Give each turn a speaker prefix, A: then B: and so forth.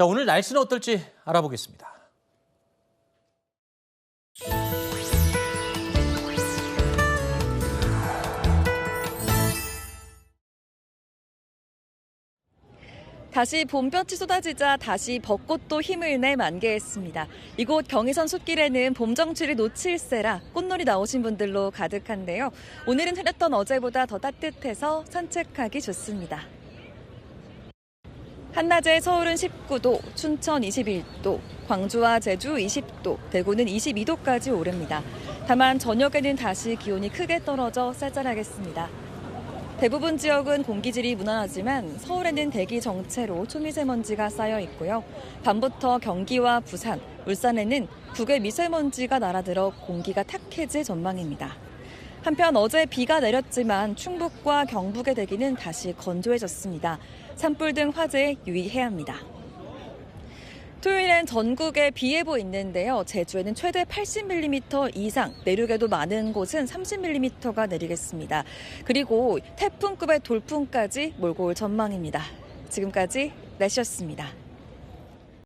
A: 자, 오늘 날씨는 어떨지 알아보겠습니다.
B: 다시 봄볕이 쏟아지자 다시 벚꽃도 힘을 내 만개했습니다. 이곳 경의선 숲길에는 봄 정취를 놓칠세라 꽃놀이 나오신 분들로 가득한데요. 오늘은 흐렸던 어제보다 더 따뜻해서 산책하기 좋습니다. 한낮에 서울은 19도, 춘천 21도, 광주와 제주 20도, 대구는 22도까지 오릅니다. 다만 저녁에는 다시 기온이 크게 떨어져 쌀쌀하겠습니다. 대부분 지역은 공기질이 무난하지만 서울에는 대기 정체로 초미세먼지가 쌓여 있고요. 밤부터 경기와 부산, 울산에는 국외 미세먼지가 날아들어 공기가 탁해질 전망입니다. 한편 어제 비가 내렸지만 충북과 경북의 대기는 다시 건조해졌습니다. 산불 등 화재에 유의해야 합니다. 토요일엔 전국에 비 예보 있는데요. 제주에는 최대 80mm 이상, 내륙에도 많은 곳은 30mm가 내리겠습니다. 그리고 태풍급의 돌풍까지 몰고 올 전망입니다. 지금까지 날씨였습니다.